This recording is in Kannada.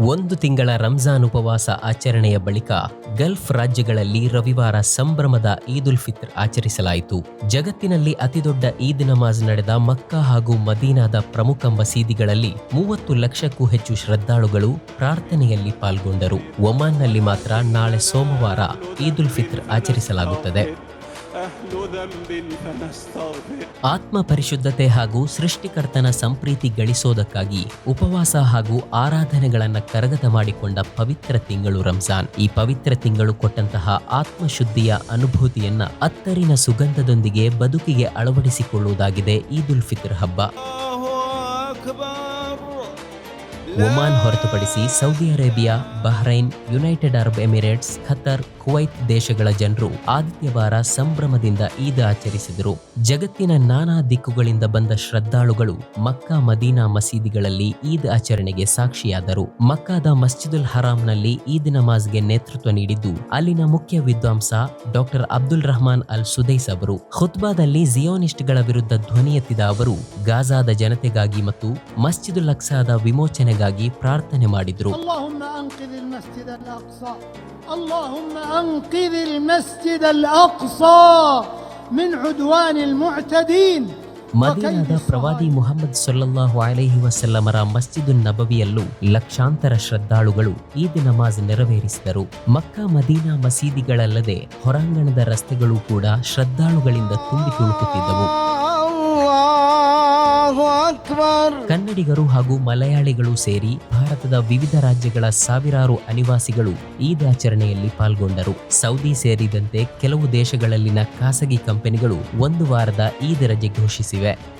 ಒಂದು ತಿಂಗಳ ರಂಜಾನ್ ಉಪವಾಸ ಆಚರಣೆಯ ಬಳಿಕ ಗಲ್ಫ್ ರಾಜ್ಯಗಳಲ್ಲಿ ರವಿವಾರ ಸಂಭ್ರಮದ ಈದ್ ಉಲ್ ಫಿತ್ರ್ ಆಚರಿಸಲಾಯಿತು. ಜಗತ್ತಿನಲ್ಲಿ ಅತಿದೊಡ್ಡ ಈದ್ ನಮಾಜ್ ನಡೆದ ಮಕ್ಕಾ ಹಾಗೂ ಮದೀನಾದ ಪ್ರಮುಖ ಮಸೀದಿಗಳಲ್ಲಿ ಮೂವತ್ತು ಲಕ್ಷಕ್ಕೂ ಹೆಚ್ಚು ಶ್ರದ್ಧಾಳುಗಳು ಪ್ರಾರ್ಥನೆಯಲ್ಲಿ ಪಾಲ್ಗೊಂಡರು. ಒಮಾನ್ನಲ್ಲಿ ಮಾತ್ರ ನಾಳೆ ಸೋಮವಾರ ಈದ್ ಉಲ್ ಫಿತ್ರ್ ಆಚರಿಸಲಾಗುತ್ತದೆ. ಆತ್ಮ ಪರಿಶುದ್ಧತೆ ಹಾಗೂ ಸೃಷ್ಟಿಕರ್ತನ ಸಂಪ್ರೀತಿ ಗಳಿಸೋದಕ್ಕಾಗಿ ಉಪವಾಸ ಹಾಗೂ ಆರಾಧನೆಗಳನ್ನು ಕರಗತ ಮಾಡಿಕೊಂಡ ಪವಿತ್ರ ತಿಂಗಳು ರಂಜಾನ್. ಈ ಪವಿತ್ರ ತಿಂಗಳು ಕೊಟ್ಟಂತಹ ಆತ್ಮಶುದ್ಧಿಯ ಅನುಭೂತಿಯನ್ನ ಅತ್ತರಿನ ಸುಗಂಧದೊಂದಿಗೆ ಬದುಕಿಗೆ ಅಳವಡಿಸಿಕೊಳ್ಳುವುದಾಗಿದೆ ಈದ್ ಉಲ್ ಫಿತ್ರ್ ಹಬ್ಬ. ಒಮಾನ್ ಹೊರತುಪಡಿಸಿ Saudi Arabia, Bahrain, United Arab Emirates, Qatar, Kuwait ದೇಶಗಳ ಜನರು ಆದಿತ್ಯವಾರ ಸಂಭ್ರಮದಿಂದ ಈದ್ ಆಚರಿಸಿದರು. ಜಗತ್ತಿನ ನಾನಾ ದಿಕ್ಕುಗಳಿಂದ ಬಂದ ಶ್ರದ್ಧಾಳುಗಳು ಮಕ್ಕಾ ಮದೀನಾ ಮಸೀದಿಗಳಲ್ಲಿ ಈದ್ ಆಚರಣೆಗೆ ಸಾಕ್ಷಿಯಾದರು. ಮಕ್ಕಾದ ಮಸ್ಜಿದುಲ್ ಹರಾಂನಲ್ಲಿ ಈದ್ ನಮಾಜ್ಗೆ ನೇತೃತ್ವ ನೀಡಿದ್ದು ಅಲ್ಲಿನ ಮುಖ್ಯ ವಿದ್ವಾಂಸ ಡಾಕ್ಟರ್ ಅಬ್ದುಲ್ ರಹಮಾನ್ ಅಲ್ ಸುದೈಸ್ ಅವರು. ಖುತ್ಬಾದಲ್ಲಿ ಜಿಯೋನಿಸ್ಟ್ಗಳ ವಿರುದ್ಧ ಧ್ವನಿ ಎತ್ತಿದ ಅವರು, ಗಾಜಾದ ಜನತೆಗಾಗಿ ಮತ್ತು ಮಸ್ಜಿದುಲ್ ಅಕ್ಸಾದ ಮಸೀದಿಗಾಗಿ ಪ್ರಾರ್ಥನೆ ಮಾಡಿದರು. ಮದೀನದ ಪ್ರವಾದಿ ಮುಹಮ್ಮದ್ ಸೊಲ್ಲಾಹು ಅಲೈಹಿ ವಸಲ್ಲಮರ ಮಸ್ಜಿದು ನಬವಿಯಲ್ಲೂ ಲಕ್ಷಾಂತರ ಶ್ರದ್ಧಾಳುಗಳು ಈದ್ ನಮಾಜ್ ನೆರವೇರಿಸಿದರು. ಮಕ್ಕಾ ಮದೀನಾ ಮಸೀದಿಗಳಲ್ಲದೆ ಹೊರಾಂಗಣದ ರಸ್ತೆಗಳು ಕೂಡ ಶ್ರದ್ಧಾಳುಗಳಿಂದ ತುಂಬಿ ತುಳುಕುತ್ತಿದ್ದವು. ಕನ್ನಡಿಗರು ಹಾಗೂ ಮಲಯಾಳಿಗಳು ಸೇರಿ ಭಾರತದ ವಿವಿಧ ರಾಜ್ಯಗಳ ಸಾವಿರಾರು ಅನಿವಾಸಿಗಳು ಈದ್ ಆಚರಣೆಯಲ್ಲಿ ಪಾಲ್ಗೊಂಡರು. ಸೌದಿ ಸೇರಿದಂತೆ ಕೆಲವು ದೇಶಗಳಲ್ಲಿನ ಖಾಸಗಿ ಕಂಪನಿಗಳು ಒಂದು ವಾರದ ಈದ್ ರಜೆ ಘೋಷಿಸಿವೆ.